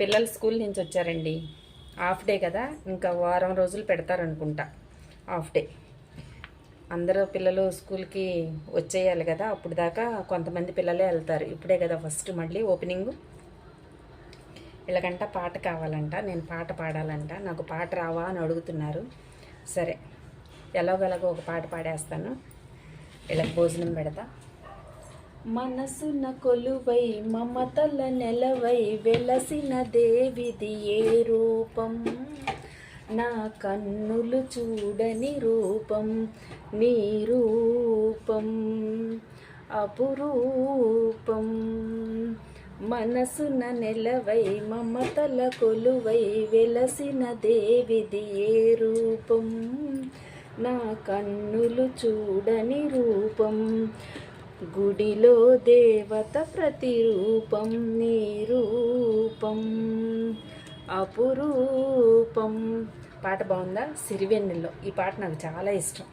పిల్లలు స్కూల్ నుంచి వచ్చారండి. హాఫ్ డే కదా ఇంకా వారం రోజులు పెడతారనుకుంటా. Half day. అందరూ పిల్లలు స్కూల్కి వచ్చేయాలి కదా అప్పుడు దాకా కొంతమంది పిల్లలే వెళ్తారు. ఇప్పుడే కదా ఫస్ట్ మళ్ళీ ఓపెనింగ్. వీళ్ళకంట పాట కావాలంట నేను పాట పాడాలంట నాకు పాట రావా అని అడుగుతున్నారు. సరే ఎలాగోలాగో ఒక పాట పాడేస్తాను. వీళ్ళకి భోజనం పెడతా. మనసున కొలువై మమతల నెలవై వెలసిన దేవిది ఏ రూపం? నా కన్నులు చూడని రూపం నీ రూపం అపురూపం. మనసున నెలవై మమతల కొలువై వెలసిన దేవిది ఏ రూపం? నా కన్నులు చూడని రూపం గుడిలో దేవత ప్రతిరూపం నీ రూపం అపురూపం. పాట బాగుందా? సిరివెన్నెల్లో. ఈ పాట నాకు చాలా ఇష్టం.